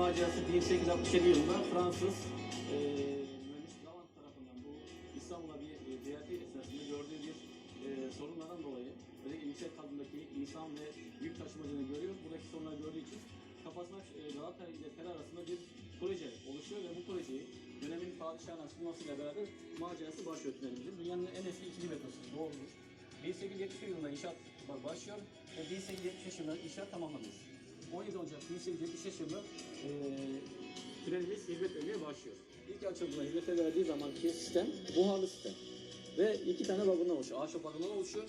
macerası 1867 yılında Fransız e, mühendis Lavant tarafından bu İstanbul'a bir e, ziyareti esnasında gördüğü bir e, sorunlardan dolayı özellikle yüksek kadındaki insan ve yük taşımacını görüyor. Buradaki sorunları gördüğü için kafasına e, Galatasaray ile Pera arasında bir proje oluşuyor ve bu projeyi dönemin padişahına sunmasıyla beraber macerası başlıyor tünelimizin. Dünyanın en eski ikinci metrosu olmuş. 1871 yılında inşaat başlıyor ve 1875 yılında inşaat tamamlanıyor. 17 Ocak 1875 yılında e, tünelimiz hizmet vermeye başlıyor. İlk açıldığında hizmete verdiği zamanki sistem buharlı sistem. Ve iki tane vagondan oluşuyor. Ahşap vagondan oluşuyor.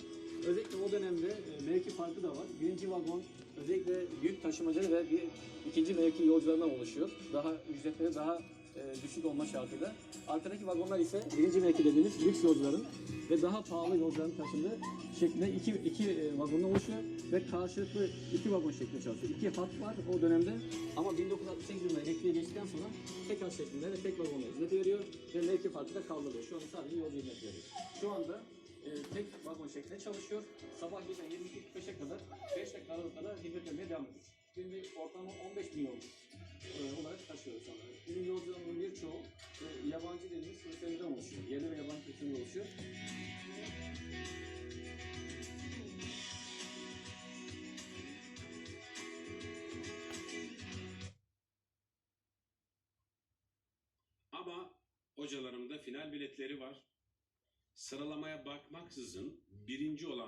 Özellikle o dönemde e, mevki farkı da var. Birinci vagon özellikle büyük taşımacı ve bir ikinci mevki yolcularından oluşuyor. Daha ücretleri daha e, düşük olma şartıyla. Alternatif vagonlar ise birinci mevki dediğimiz lüks yolcuların ve daha pahalı yolcuların taşındığı şeklinde iki, iki e, vagondan oluşuyor ve karşılıklı iki vagon şeklinde çalışıyor. İki hat var o dönemde ama 1968 yılında elektriğe geçtikten sonra tek hat şeklinde ve tek vagonla hizmet veriyor ve mevki farkı da kaldırılıyor. Şu anda sadece yolcu hizmet veriyor. Şu anda e, tek vagon şeklinde çalışıyor. Sabah gece 22.45'e kadar 5 dakika aralıklarla hizmet vermeye devam ediyor. Şimdi ortalama 15 bin yolcu e, olarak şu anda. Bizim yolcularımızın birçoğu e, yabancı dediğimiz kökenlerden oluşuyor. Yerli ve yabancı kökenler oluşuyor. Ama hocalarımda final biletleri var. Sıralamaya bakmaksızın birinci olan